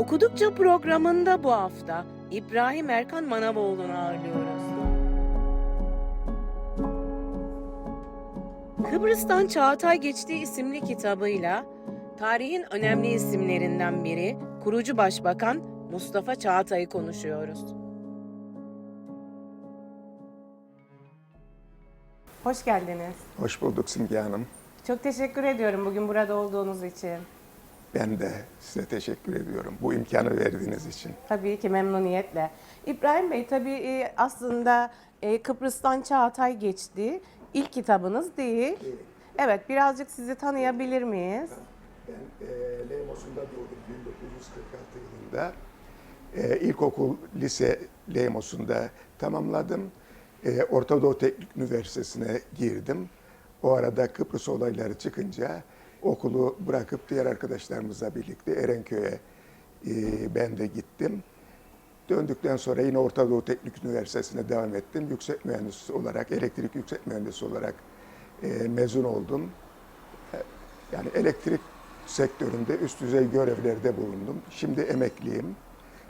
Okudukça programında bu hafta İbrahim Erkan Manavoğlu'nu ağırlıyoruz. Kıbrıs'tan Çağatay Geçtiği isimli kitabıyla tarihin önemli isimlerinden biri kurucu başbakan Mustafa Çağatay'ı konuşuyoruz. Hoş geldiniz. Hoş bulduk Simge Hanım. Çok teşekkür ediyorum bugün burada olduğunuz için. Ben de size teşekkür ediyorum bu imkanı verdiğiniz için. Tabii ki memnuniyetle. İbrahim Bey tabii e, aslında e, Kıbrıs'tan Çağatay geçti. İlk kitabınız değil. Evet, birazcık sizi tanıyabilir miyiz? Ben e, Leymos'unda doğdum 1946 yılında. E, ilkokul, lise Leymos'unda tamamladım. E, Orta Doğu Teknik Üniversitesi'ne girdim. O arada Kıbrıs olayları çıkınca okulu bırakıp diğer arkadaşlarımızla birlikte Erenköy'e e, ben de gittim. Döndükten sonra yine Orta Doğu Teknik Üniversitesi'ne devam ettim. Yüksek mühendis olarak, elektrik yüksek mühendisi olarak e, mezun oldum. Yani elektrik sektöründe üst düzey görevlerde bulundum. Şimdi emekliyim.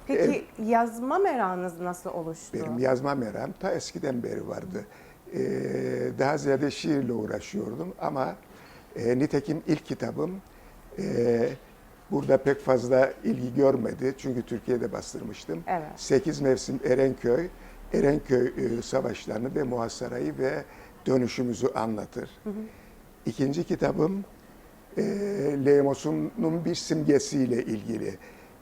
Peki yazma merakınız nasıl oluştu? Benim yazma merakım ta eskiden beri vardı. Ee, daha ziyade şiirle uğraşıyordum ama e, nitekim ilk kitabım e, burada pek fazla ilgi görmedi. Çünkü Türkiye'de bastırmıştım. Evet. Sekiz mevsim Erenköy, Erenköy e, savaşlarını ve muhasarayı ve dönüşümüzü anlatır. İkinci kitabım e, Leymos'un bir simgesiyle ilgili.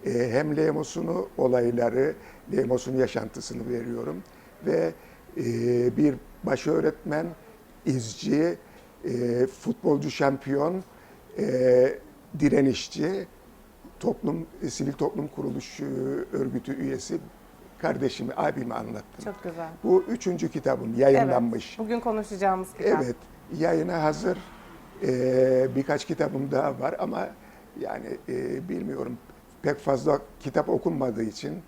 E, hem Leymos'unu, olayları, Leymos'un yaşantısını veriyorum ve e, bir baş öğretmen, izci, e, futbolcu şampiyon, e, direnişçi, toplum, sivil toplum kuruluş e, örgütü üyesi kardeşimi, abimi anlattım. Çok güzel. Bu üçüncü kitabım yayınlanmış. Evet, bugün konuşacağımız kitap. Evet, yayına hazır. Ee, birkaç kitabım daha var ama yani e, bilmiyorum pek fazla kitap okunmadığı için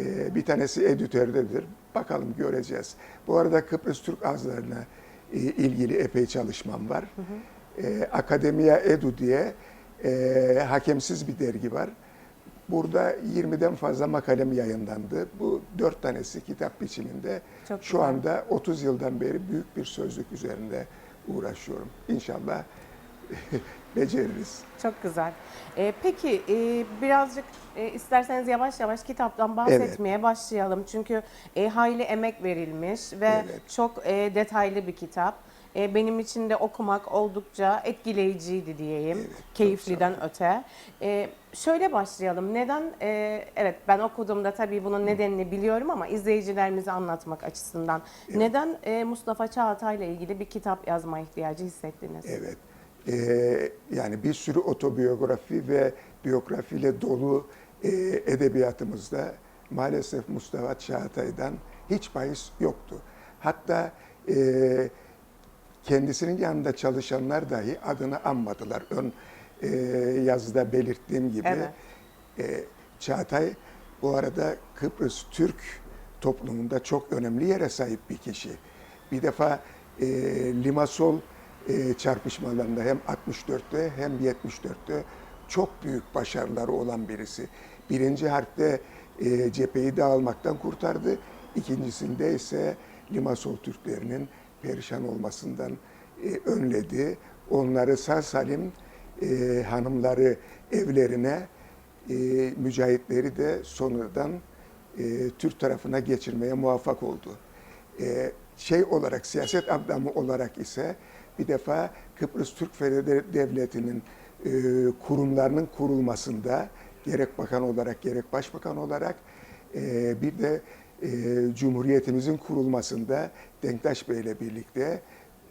e, bir tanesi editördedir. Bakalım göreceğiz. Bu arada Kıbrıs Türk ağızlarına e, ilgili epey çalışmam var. E, Akademiya Edu diye e, hakemsiz bir dergi var. Burada 20'den fazla makalem yayınlandı. Bu dört tanesi kitap biçiminde. Çok Şu güzel. anda 30 yıldan beri büyük bir sözlük üzerinde uğraşıyorum. İnşallah beceririz. Çok güzel. Ee, peki e, birazcık e, isterseniz yavaş yavaş kitaptan bahsetmeye başlayalım. Çünkü e, hayli emek verilmiş ve Evet. çok e, detaylı bir kitap. E, benim için de okumak oldukça etkileyiciydi diyeyim. Evet, Keyifliden öte. E, şöyle başlayalım. Neden? e, evet ben okuduğumda tabii bunun nedenini biliyorum ama izleyicilerimize anlatmak açısından. Neden e, Mustafa Çağatay'la ilgili bir kitap yazma ihtiyacı hissettiniz? Evet. Ee, yani bir sürü otobiyografi ve biyografiyle dolu e, edebiyatımızda maalesef Mustafa Çağatay'dan hiç bahis yoktu. Hatta e, kendisinin yanında çalışanlar dahi adını anmadılar. Ön e, yazıda belirttiğim gibi. Evet. E, Çağatay bu arada Kıbrıs Türk toplumunda çok önemli yere sahip bir kişi. Bir defa e, Limasol e, çarpışmalarında hem 64'te hem 74'te çok büyük başarıları olan birisi. Birinci harpte e, cepheyi dağılmaktan kurtardı. İkincisinde ise Limasol Türklerinin perişan olmasından e, önledi. Onları sağ salim e, hanımları evlerine, e, mücahitleri de sonradan e, Türk tarafına geçirmeye muvaffak oldu. E, şey olarak, siyaset adamı olarak ise bir defa Kıbrıs Türk Devleti'nin e, kurumlarının kurulmasında gerek bakan olarak gerek başbakan olarak e, bir de e, Cumhuriyetimizin kurulmasında Denktaş Bey ile birlikte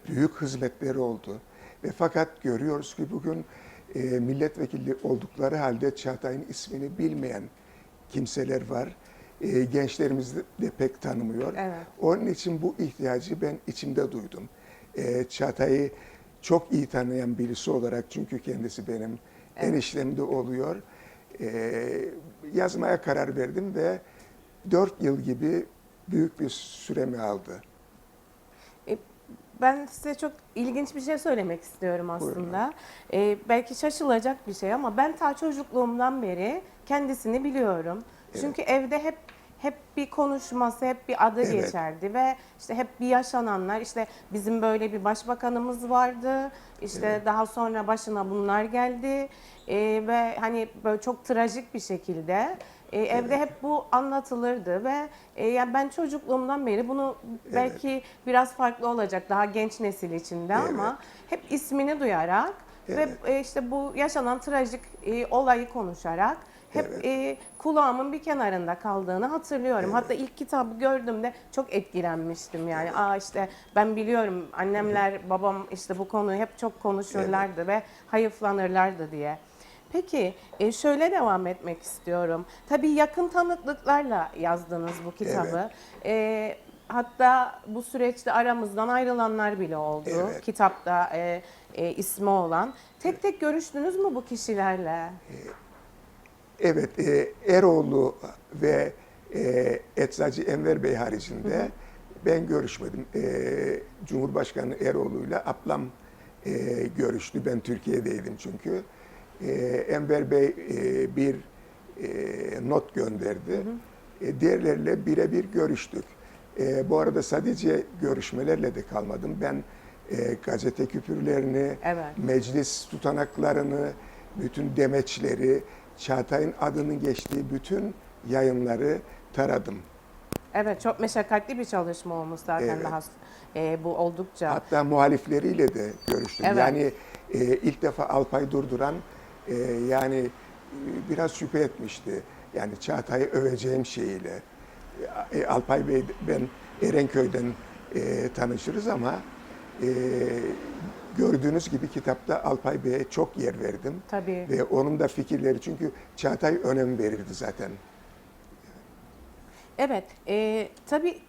büyük hizmetleri oldu. Ve fakat görüyoruz ki bugün e, milletvekili oldukları halde Çağatay'ın ismini bilmeyen kimseler var. E, gençlerimiz de pek tanımıyor. Evet. Onun için bu ihtiyacı ben içimde duydum. E, Çağatay'ı çok iyi tanıyan birisi olarak çünkü kendisi benim eniştemde oluyor. E, yazmaya karar verdim ve dört yıl gibi büyük bir süremi aldı. E, ben size çok ilginç bir şey söylemek istiyorum aslında. Ee, belki şaşılacak bir şey ama ben ta çocukluğumdan beri kendisini biliyorum. Çünkü evde hep hep bir konuşması, hep bir adı Evet. geçerdi ve işte hep bir yaşananlar. işte bizim böyle bir başbakanımız vardı. İşte daha sonra başına bunlar geldi Ee, ve hani böyle çok trajik bir şekilde e, evde hep bu anlatılırdı ve e, yani ben çocukluğumdan beri bunu belki biraz farklı olacak daha genç nesil içinde ama hep ismini duyarak ve e, işte bu yaşanan trajik e, olayı konuşarak hep Evet. e, kulağımın bir kenarında kaldığını hatırlıyorum. Hatta ilk kitabı gördüğümde çok etkilenmiştim yani. Aa işte ben biliyorum annemler, babam işte bu konuyu hep çok konuşurlardı ve hayıflanırlardı diye. Peki e, şöyle devam etmek istiyorum. Tabii yakın tanıklıklarla yazdınız bu kitabı. E, hatta bu süreçte aramızdan ayrılanlar bile oldu. Evet. Kitapta e, e, ismi olan. Tek tek görüştünüz mü bu kişilerle? Evet, e, Eroğlu ve e, Eczacı Enver Bey haricinde ben görüşmedim. E, Cumhurbaşkanı Eroğlu'yla ablam e, görüştü. Ben Türkiye'deydim çünkü. E, Enver Bey e, bir e, not gönderdi. E, diğerleriyle birebir görüştük. E, bu arada sadece görüşmelerle de kalmadım. Ben e, gazete küpürlerini, Evet. meclis tutanaklarını, bütün demeçleri, Çağatay'ın adının geçtiği bütün yayınları taradım. Evet çok meşakkatli bir çalışma olmuş zaten Evet. daha e, bu oldukça. Hatta muhalifleriyle de görüştüm. Evet. Yani e, ilk defa Alpay Durduran e, yani e, biraz şüphe etmişti. Yani Çağatay'ı öveceğim şeyiyle. E, Alpay Bey ben Erenköy'den e, tanışırız ama e, gördüğünüz gibi kitapta Alpay Bey'e çok yer verdim. Tabii. Ve onun da fikirleri çünkü Çağatay önem verirdi zaten. Evet, e, tabii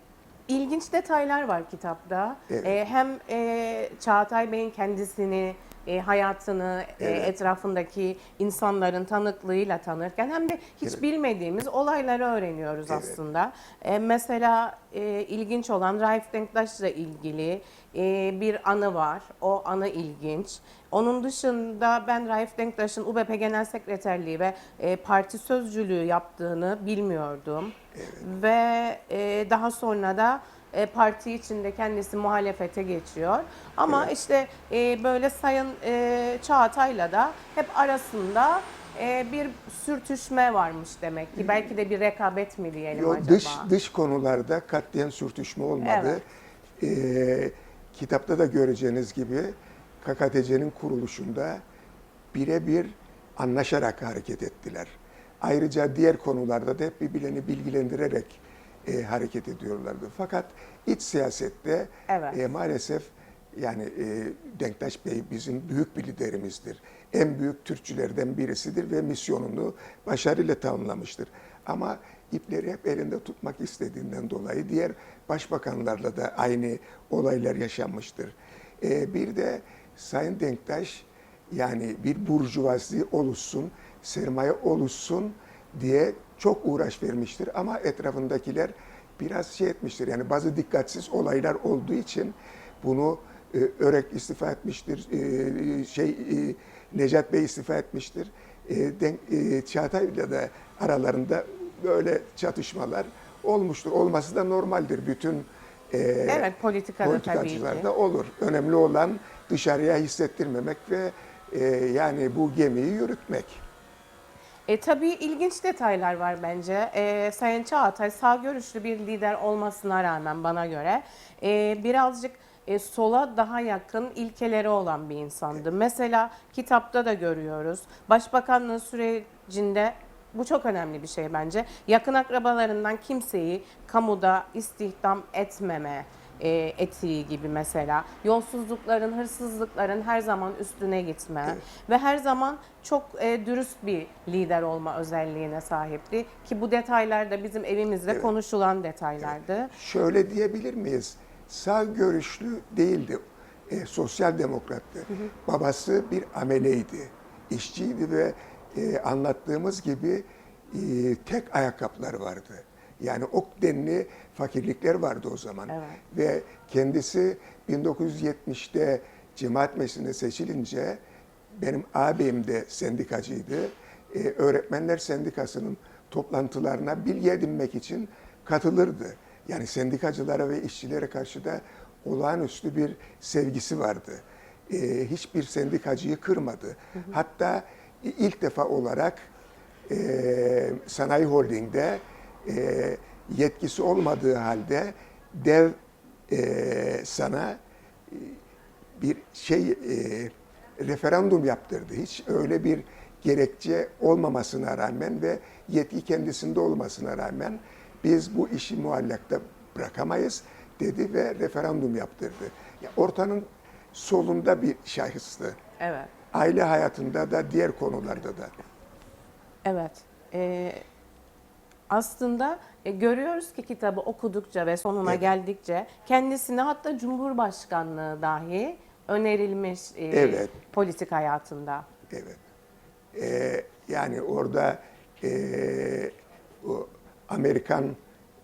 ilginç detaylar var kitapta. Evet. E, hem e, Çağatay Bey'in kendisini, e, hayatını, e, Evet. etrafındaki insanların tanıklığıyla tanırken hem de hiç Evet. bilmediğimiz olayları öğreniyoruz Evet. aslında. E, mesela e, ilginç olan Raif Denktaş'la ilgili e, bir anı var. O anı ilginç. Onun dışında ben Raif Denktaş'ın UBP Genel Sekreterliği ve e, parti sözcülüğü yaptığını bilmiyordum. Ve e, daha sonra da e, parti içinde kendisi muhalefete geçiyor. Ama işte e, böyle Sayın e, Çağatay'la da hep arasında e, bir sürtüşme varmış demek ki. Belki de bir rekabet mi diyelim Yo, acaba? dış dış konularda katliyen sürtüşme olmadı. Ee, kitapta da göreceğiniz gibi KKTC'nin kuruluşunda birebir anlaşarak hareket ettiler. Ayrıca diğer konularda da hep birbirlerini bilgilendirerek e, hareket ediyorlardı. Fakat iç siyasette Evet. e, maalesef yani e, Denktaş Bey bizim büyük bir liderimizdir. En büyük Türkçülerden birisidir ve misyonunu başarıyla tamamlamıştır. Ama ipleri hep elinde tutmak istediğinden dolayı diğer başbakanlarla da aynı olaylar yaşanmıştır. E, bir de Sayın Denktaş yani bir burjuvazi oluşsun, sermaye oluşsun diye çok uğraş vermiştir. Ama etrafındakiler biraz şey etmiştir. Yani bazı dikkatsiz olaylar olduğu için bunu e, Örek istifa etmiştir, e, şey e, Necat Bey istifa etmiştir. E, denk, e, Çağatay'la da aralarında böyle çatışmalar olmuştur. Olması da normaldir. Bütün e, Evet politikada tabii ki. politikacılarda olur. Önemli olan dışarıya hissettirmemek ve e, yani bu gemiyi yürütmek. E, tabii ilginç detaylar var bence. E, Sayın Çağatay sağ görüşlü bir lider olmasına rağmen bana göre e, birazcık e, sola daha yakın ilkeleri olan bir insandı. Mesela kitapta da görüyoruz. Başbakanlığı sürecinde bu çok önemli bir şey bence. Yakın akrabalarından kimseyi kamuda istihdam etmeme e, etiği gibi mesela. Yolsuzlukların, hırsızlıkların her zaman üstüne gitme ve her zaman çok e, dürüst bir lider olma özelliğine sahipti. Ki bu detaylar da bizim evimizde konuşulan detaylardı. Şöyle diyebilir miyiz? Sağ görüşlü değildi. E, sosyal demokrattı. Babası bir ameleydi. işçiydi ve e, anlattığımız gibi e, tek ayakkabıları vardı. Yani o denli fakirlikler vardı o zaman. Evet. Ve kendisi 1970'te cemaat meclisine seçilince benim ağabeyim de sendikacıydı. Ee, öğretmenler sendikasının toplantılarına bilgi edinmek için katılırdı. Yani sendikacılara ve işçilere karşı da olağanüstü bir sevgisi vardı. Ee, hiçbir sendikacıyı kırmadı. Hatta ilk defa olarak e, Sanayi Holding'de e, yetkisi olmadığı halde dev e, sana e, bir şey e, referandum yaptırdı. Hiç öyle bir gerekçe olmamasına rağmen ve yetki kendisinde olmasına rağmen biz bu işi muallakta bırakamayız dedi ve referandum yaptırdı. Ya ortanın solunda bir şahıstı. Evet. Aile hayatında da diğer konularda da. Evet. Ee, aslında e, görüyoruz ki kitabı okudukça ve sonuna Evet. geldikçe kendisine hatta Cumhurbaşkanlığı dahi önerilmiş e, Evet. politik hayatında. Evet. Ee, yani orada e, o Amerikan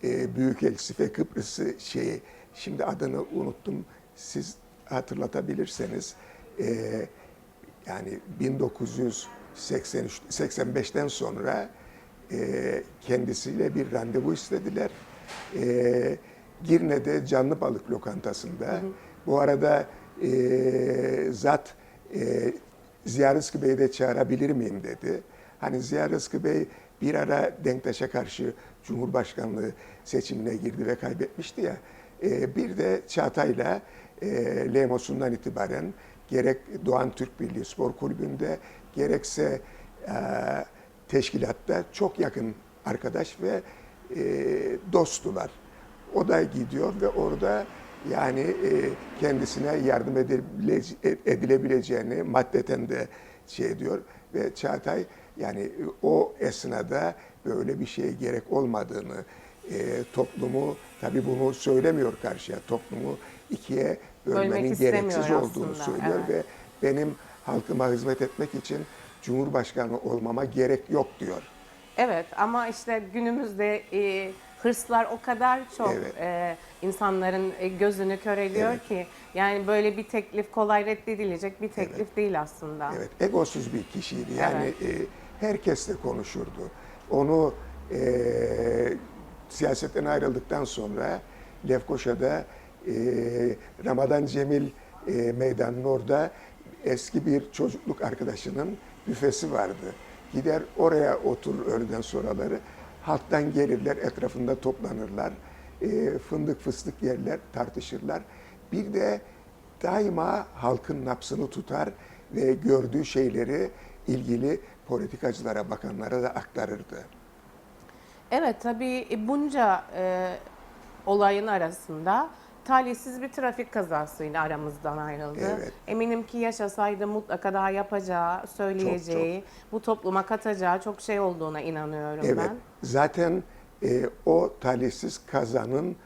e, Büyükelçisi ve Kıbrıs'ı şeyi, şimdi adını unuttum, siz hatırlatabilirseniz, e, yani 1983 85'ten sonra e, kendisiyle bir randevu istediler. E, Girne'de canlı balık lokantasında. Bu arada e, zat e, Ziya Rızkı Bey'i de çağırabilir miyim dedi. Hani Ziya Rızkı Bey bir ara Denktaş'a karşı Cumhurbaşkanlığı seçimine girdi ve kaybetmişti ya. E, bir de Çağatay'la e, Lemos'undan itibaren gerek Doğan Türk Birliği Spor Kulübü'nde gerekse e, teşkilatta çok yakın arkadaş ve e, dosttular. O da gidiyor ve orada yani e, kendisine yardım edile- edilebileceğini maddeten de şey ediyor ve Çağatay yani o esnada böyle bir şeye gerek olmadığını e, toplumu tabii bunu söylemiyor karşıya toplumu ikiye bölmenin Bölmek gereksiz olduğunu aslında, söylüyor evet. ve benim halkıma hizmet etmek için Cumhurbaşkanı olmama gerek yok diyor. Evet ama işte günümüzde e, hırslar o kadar çok Evet. e, insanların e, gözünü köreliyor Evet. ki yani böyle bir teklif kolay reddedilecek bir teklif değil aslında. Evet, egosuz bir kişiydi. Yani e, herkesle konuşurdu. Onu e, siyasetten ayrıldıktan sonra Lefkoşa'da e, Ramazan Cemil e, meydanının orada eski bir çocukluk arkadaşının büfesi vardı. Gider oraya oturur öğleden sonraları. Halktan gelirler, etrafında toplanırlar. E, fındık fıstık yerler, tartışırlar. Bir de daima halkın napsını tutar ve gördüğü şeyleri ilgili politikacılara, bakanlara da aktarırdı. Evet tabii bunca e, olayın arasında talihsiz bir trafik kazasıyla aramızdan ayrıldı. Evet. Eminim ki yaşasaydı mutlaka daha yapacağı, söyleyeceği, bu topluma katacağı çok şey olduğuna inanıyorum Evet, ben. zaten e, o talihsiz kazanın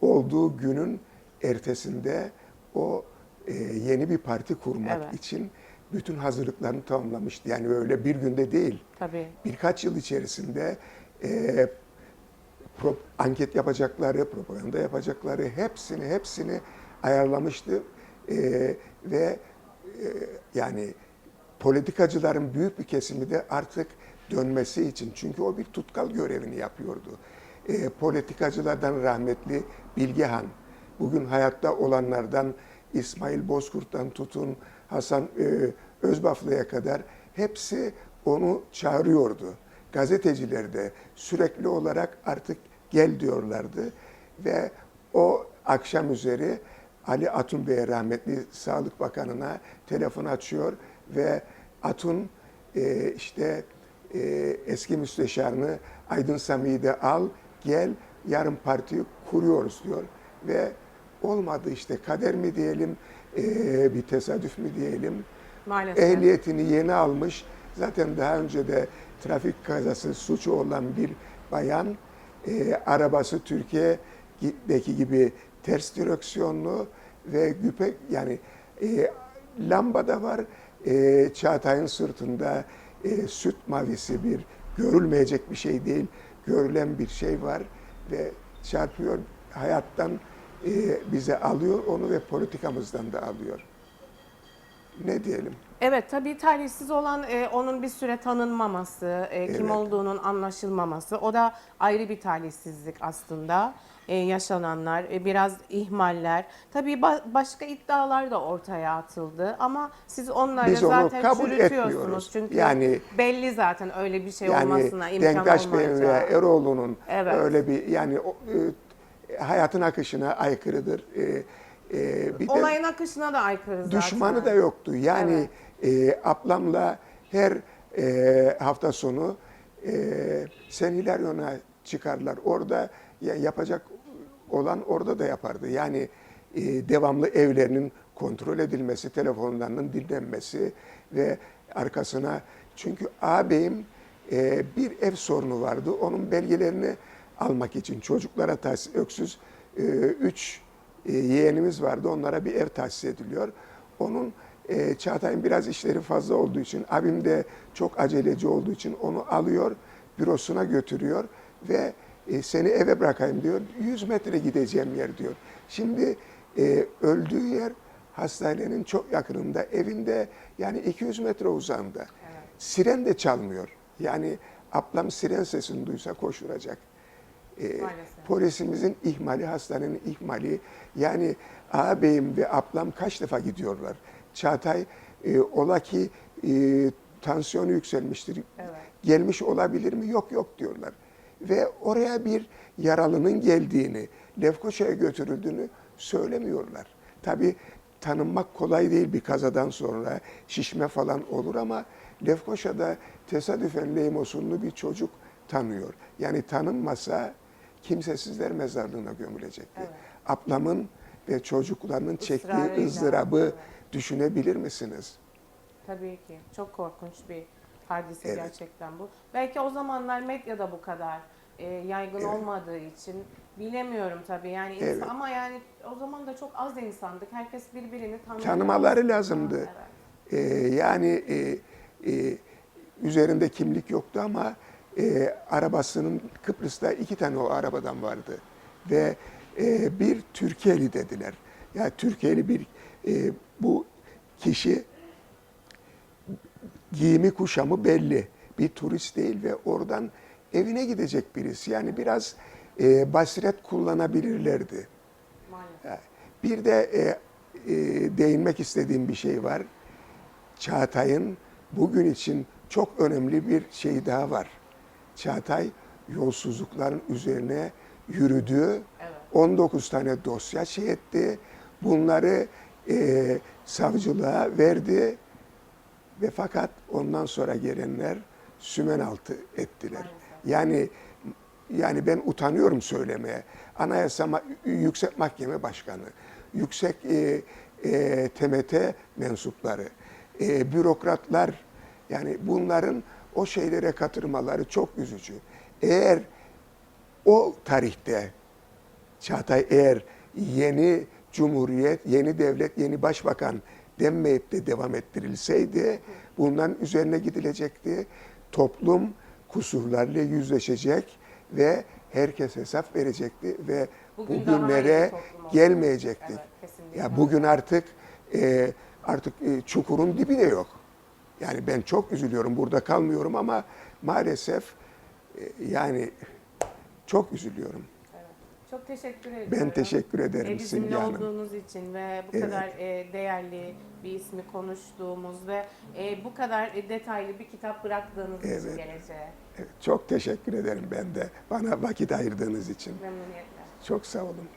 olduğu günün ertesinde o e, yeni bir parti kurmak Evet. için bütün hazırlıklarını tamamlamıştı. Yani öyle bir günde değil. Tabii. birkaç yıl içerisinde e, pro- anket yapacakları, propaganda yapacakları hepsini hepsini ayarlamıştı E, ve e, yani politikacıların büyük bir kesimi de artık dönmesi için çünkü o bir tutkal görevini yapıyordu. E, politikacılardan rahmetli Bilgehan, bugün hayatta olanlardan İsmail Bozkurt'tan tutun Hasan e, Özbaflı'ya kadar hepsi onu çağırıyordu. Gazeteciler de sürekli olarak artık gel diyorlardı. Ve o akşam üzeri Ali Atun Bey'e rahmetli Sağlık Bakanı'na telefon açıyor ve Atun e, işte e, eski müsteşarını Aydın Sami'yi de al gel yarın partiyi kuruyoruz diyor. Ve olmadı işte kader mi diyelim e, bir tesadüf mü diyelim Maalesef. ehliyetini yeni almış. Zaten daha önce de trafik kazası suçu olan bir bayan e, arabası Türkiye'deki gibi ters direksiyonlu ve güpe yani e, lamba da var e, Çağatay'ın sırtında e, süt mavisi bir görülmeyecek bir şey değil görülen bir şey var ve çarpıyor hayattan e, bize alıyor onu ve politikamızdan da alıyor. Ne diyelim? Evet tabii talihsiz olan e, onun bir süre tanınmaması, e, kim Evet. olduğunun anlaşılmaması. O da ayrı bir talihsizlik aslında. E, yaşananlar, e, biraz ihmaller. Tabii ba- başka iddialar da ortaya atıldı ama siz onları Biz onu zaten kabul çürütüyorsunuz. etmiyoruz. Çünkü Yani- belli zaten öyle bir şey Yani olmasına imkan Denktaş Bey'in veya olmayacağı. Eroğlu'nun Evet. öyle bir yani o, e, hayatın akışına aykırıdır. E, e, bir de Olayın akışına da aykırı zaten. düşmanı da yoktu. Yani e, ablamla her e, hafta sonu e, Sen Hilaryon'a çıkarlar. Orada ya, yapacak olan orada da yapardı. Yani e, devamlı evlerinin kontrol edilmesi, telefonlarının dinlenmesi ve arkasına çünkü ağabeyim e, bir ev sorunu vardı. Onun belgelerini almak için çocuklara tahsis, öksüz e, üç e, yeğenimiz vardı. Onlara bir ev tahsis ediliyor. Onun e, Çağatay'ın biraz işleri fazla olduğu için, abim de çok aceleci olduğu için onu alıyor, bürosuna götürüyor ve e, seni eve bırakayım diyor. 100 metre gideceğim yer diyor. Şimdi e, öldüğü yer hastanenin çok yakınında, evinde yani 200 metre uzağında. Siren de çalmıyor. Yani ablam siren sesini duysa koşturacak. E, Maalesef. polisimizin ihmali, hastanenin ihmali. Yani ağabeyim ve ablam kaç defa gidiyorlar. Çağatay e, ola ki e, tansiyonu yükselmiştir. Evet. Gelmiş olabilir mi? Yok yok diyorlar. Ve oraya bir yaralının geldiğini, Lefkoşa'ya götürüldüğünü söylemiyorlar. Tabii tanınmak kolay değil bir kazadan sonra şişme falan olur ama Lefkoşa'da tesadüfen leymosunlu bir çocuk tanıyor. Yani tanınmasa kimsesizler mezarlığına gömülecekti. Ablamın ve çocuklarının çektiği Israrıyla, ızdırabı evet. düşünebilir misiniz? Tabii ki. Çok korkunç bir hadise Evet. gerçekten bu. Belki o zamanlar medyada bu kadar e, yaygın Evet. olmadığı için bilemiyorum tabii. Yani insan- Evet. ama yani o zaman da çok az insandık. Herkes birbirini tanıyordu. Tanımaları lazımdı. Evet. Ee, yani e, e, üzerinde kimlik yoktu ama e, arabasının Kıbrıs'ta iki tane o arabadan vardı ve e, bir Türkiye'li dediler. Ya Türkiye'li bir e, bu kişi giyimi kuşamı belli. Bir turist değil ve oradan evine gidecek birisi. Yani biraz e, basiret kullanabilirlerdi. Maalesef. Bir de e, e, değinmek istediğim bir şey var. Çağatay'ın bugün için çok önemli bir şey daha var. Çağatay yolsuzlukların üzerine yürüdü. Evet. 19 tane dosya şey etti. Bunları e, savcılığa verdi ve fakat ondan sonra gelenler sümen altı ettiler. Maalesef. Yani yani ben utanıyorum söylemeye. Anayasa Yüksek Mahkeme Başkanı, Yüksek e, e, TMT mensupları, e, bürokratlar yani bunların o şeylere katırmaları çok üzücü. Eğer o tarihte Çağatay eğer yeni cumhuriyet, yeni devlet, yeni başbakan denmeyip de devam ettirilseydi bundan üzerine gidilecekti. Toplum kusurlarla yüzleşecek ve herkes hesap verecekti ve Bugün bugünlere gelmeyecektik. Evet, kesinlikle. ya bugün artık e, artık e, çukurun dibi de yok. Yani ben çok üzülüyorum burada kalmıyorum ama maalesef e, yani çok üzülüyorum. Evet. Çok teşekkür ediyorum. Ben teşekkür ederim E, Simge Hanım. olduğunuz için ve bu Evet. kadar e, değerli bir ismi konuştuğumuz ve e, bu kadar e, detaylı bir kitap bıraktığınız için Evet. geleceğe Evet, çok teşekkür ederim ben de bana vakit ayırdığınız için. memnuniyetle. Çok sağ olun.